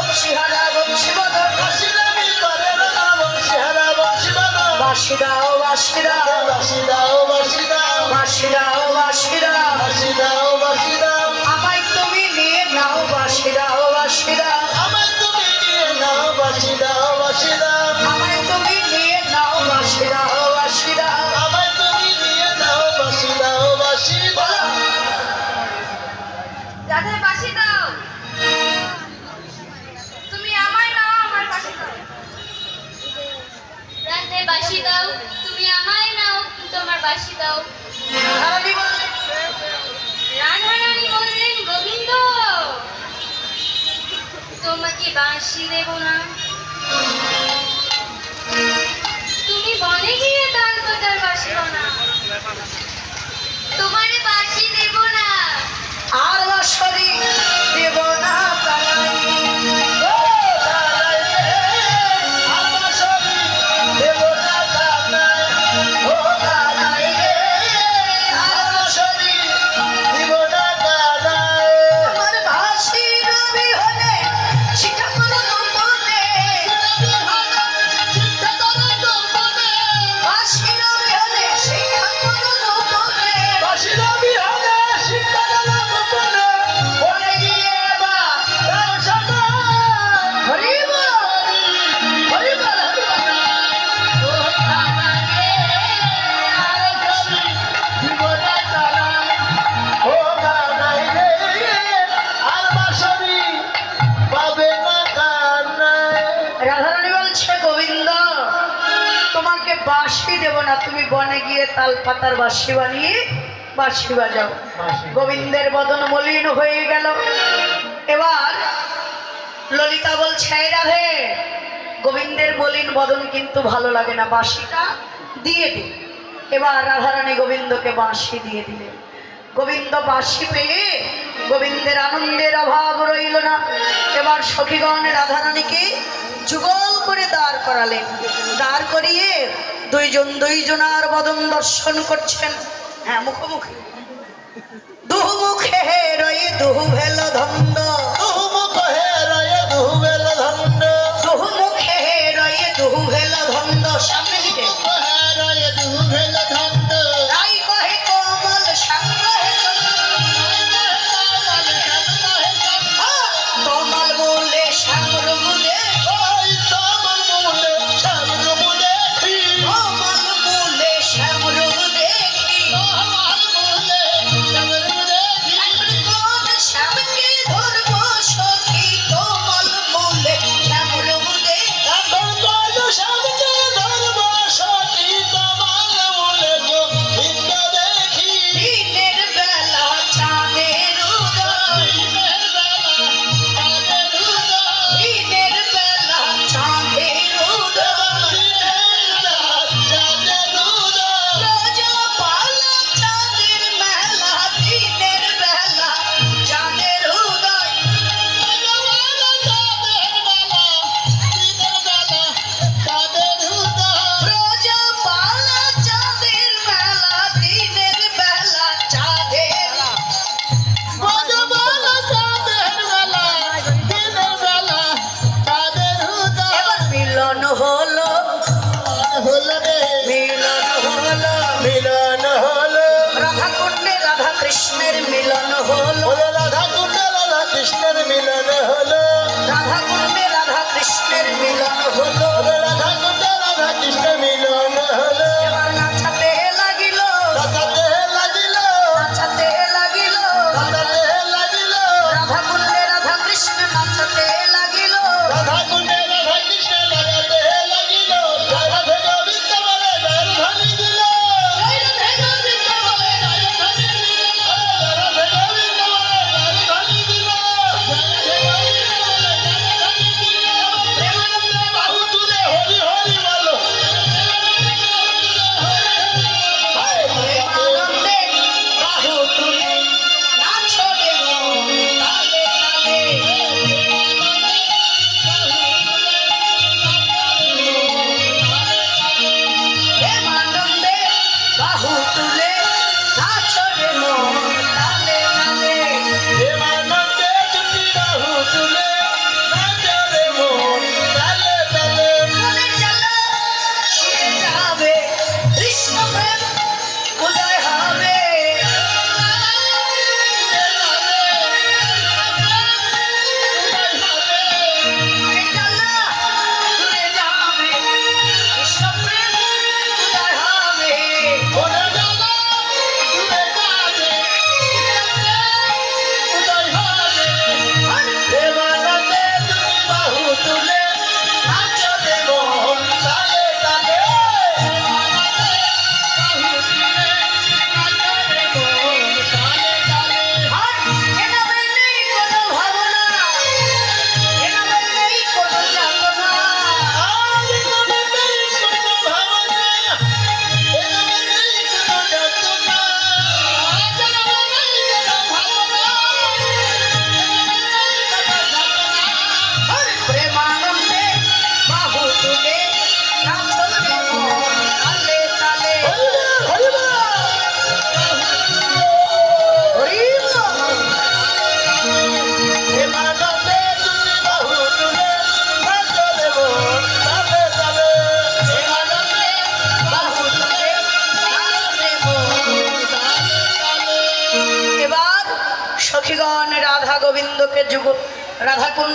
বংশীহারা বংশীবদন হাসিরামি করে না বংশীহারা বাঁশি দাও বাঁশি দাও বাসি দাও বাঁশি দাও বাঁশি দাও বাসি দাও বাসি দাও আমায় তুমি নিয়ে নাও বাঁশি দাও বাঁশি দাও আমায় তুমি নিয়ে নাও বাসি দাও বাসি দাও আমায় তুমি নিয়ে নাও বাঁশি দাও বাঁশি দাও আমায় তুমি নিয়ে নাও বাসি দাও রাধে বাসি দাও দাও। রাধারানী বললেন, বললেন গোবিন্দ তোমাকে বাঁশি দেব না। তোমাকে বাঁশি দেব না তুমি বনে গিয়ে তাল পাতার বাঁশি বানিয়ে বাঁশি বাজাও। গোবিন্দের বদন মলিন হয়ে গেল। এবার ললিতা বলছে "এই রাধে গোবিন্দের মলিন বদন কিন্তু ভালো লাগে না বাঁশিটা দিয়ে দিন এবার রাধারানী গোবিন্দকে বাঁশি দিয়ে দিলেন। গোবিন্দ বাঁশি পেয়ে গোবিন্দের আনন্দের অভাব রইল না। এবার সখীগণ রাধারানীকে যুগল করে দাঁড় করালেন। দাঁড় করিয়ে দুইজন দুইজনার বদন দর্শন করছেন। হ্যাঁ মুখোমুখি। দুহু রাধা কুণ্ডে রাধা কৃষ্ণের মিলন হলো। রাধা গোবিন্দকে যুগ। রাধা কুণ্ড